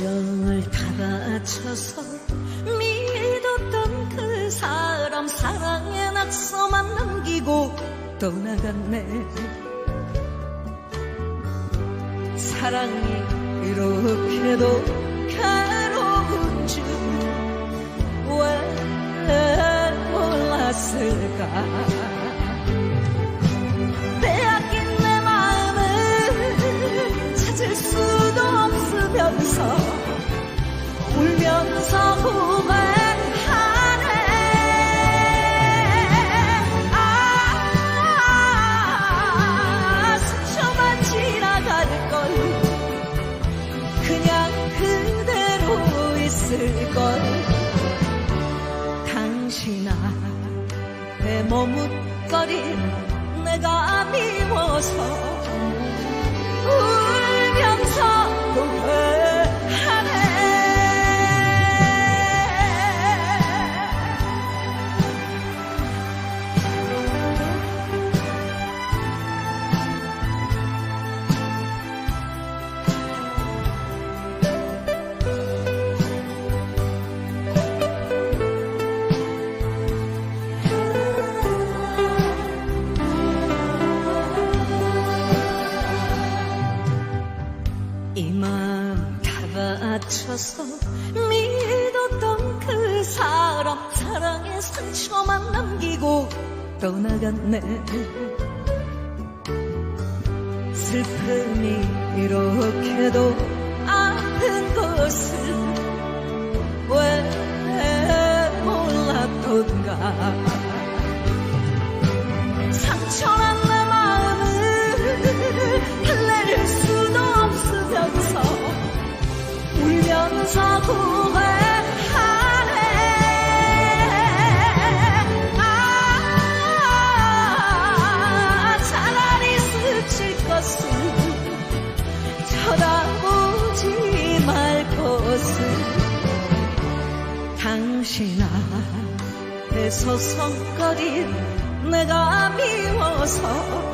우정을 다바쳐서 믿었던 그 사람 사랑의 낙서만 남기고 떠나갔네. 사랑이 이렇게도 괴로운 줄왜 몰랐을까? 빼앗긴 내 마음을 찾을 수도 없으면서 울면서 후회하네. 아 스쳐만 지나갈 걸 그냥 그대로 있을 걸. 당신아 내 머뭇거린 내가 미워서 이맘 다 바쳐서 믿었던 그 사람 사랑의 상처만 남기고 떠나갔네. 슬픔이 이렇게도 아픈 것을 당신 앞에 서성거린 내가 미워서